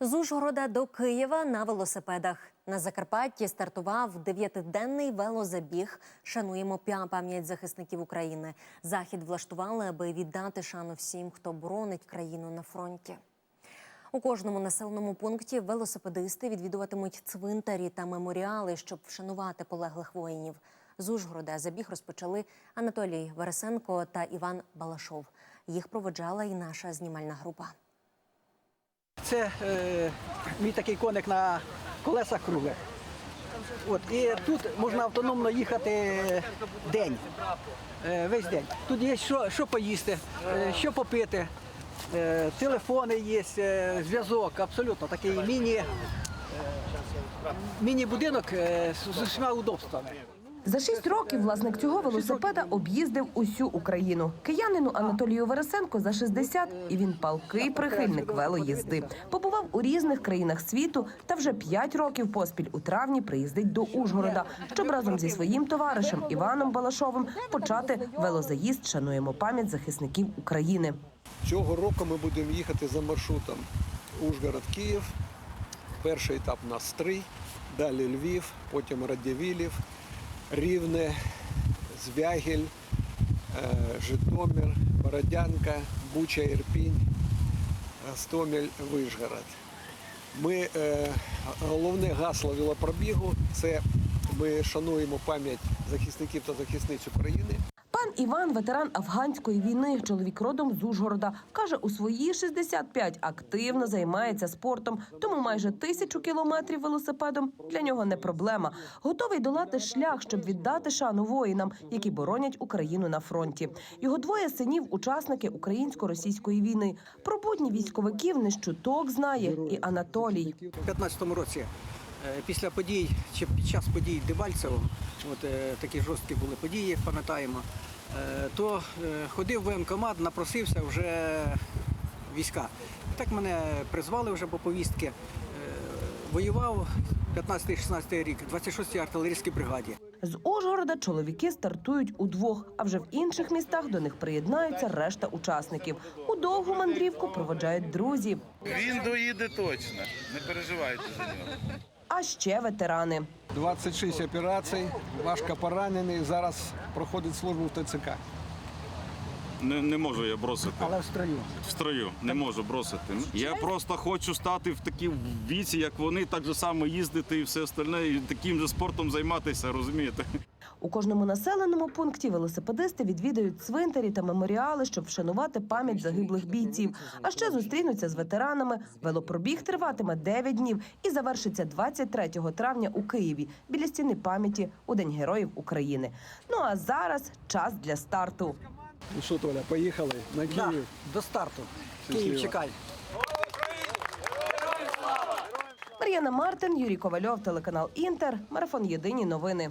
З Ужгорода до Києва на велосипедах. На Закарпатті стартував дев'ятиденний велозабіг. Шануємо пам'ять захисників України. Захід влаштували, аби віддати шану всім, хто боронить країну на фронті. У кожному населеному пункті велосипедисти відвідуватимуть цвинтарі та меморіали, щоб вшанувати полеглих воїнів. З Ужгорода забіг розпочали Анатолій Вересенко та Іван Балашов. Їх проводжала і наша знімальна група. Це е, мій такий коник на колесах круглих. От, і тут можна автономно їхати день, е, весь день. Тут є що, що поїсти, е, що попити, е, телефони є, е, зв'язок, абсолютно такий міні, е, міні-будинок е, з, з усіма удобствами. За шість років власник цього велосипеда об'їздив усю Україну. Киянину Анатолію Вересенко за 60, і він палкий прихильник велоїзди. Побував у різних країнах світу та вже п'ять років поспіль у травні приїздить до Ужгорода, щоб разом зі своїм товаришем Іваном Балашовим почати велозаїзд. Шануємо пам'ять захисників України. Цього року ми будемо їхати за маршрутом Ужгород-Київ. Перший етап у нас три, далі Львів, потім Радівілів, Рівне, Звягіль, е, Житомир, Бородянка, Буча, Ірпінь, Гостомель, Вишгород. Ми, е, головне гасло велопробігу це ми шануємо пам'ять захисників та захисниць України. Пан Іван, ветеран афганської війни, чоловік родом з Ужгорода, каже, у свої 65 активно займається спортом, тому майже тисячу кілометрів велосипедом для нього не проблема. Готовий долати шлях, щоб віддати шану воїнам, які боронять Україну на фронті. Його двоє синів, учасники українсько-російської війни. Про будні військовиків не щуток знає і Анатолій. У 15-му році, е, після подій чи під час подій Дебальцево, от е, такі жорсткі були події, пам'ятаємо, то е, ходив в воєнкомат, напросився вже війська. Так мене призвали вже по повістки. Е, Воював 15-16 рік, в 26-й артилерійській бригаді. З Ужгорода чоловіки стартують удвох, а вже в інших містах до них приєднаються решта учасників. У довгу мандрівку проводжають друзі. Він доїде точно, не переживайте за нього. А ще ветерани. 26 операцій, важко поранений, зараз проходить службу в ТЦК. Не, не можу я бросити Але в строю. в строю. Не можу бросити. Я просто хочу стати в такій віці, як вони, так же само їздити і все остальне, і таким же спортом займатися, розумієте? У кожному населеному пункті велосипедисти відвідають цвинтарі та меморіали, щоб вшанувати пам'ять загиблих бійців. А ще зустрінуться з ветеранами. Велопробіг триватиме 9 днів і завершиться 23 травня у Києві біля стіни пам'яті у День Героїв України. Ну а зараз час для старту. Ну що, Толя, поїхали на Да, Київ. до старту. Київ чекай. Мар'яна Мартин, Юрій Ковальов, телеканал Інтер. Марафон Єдині новини.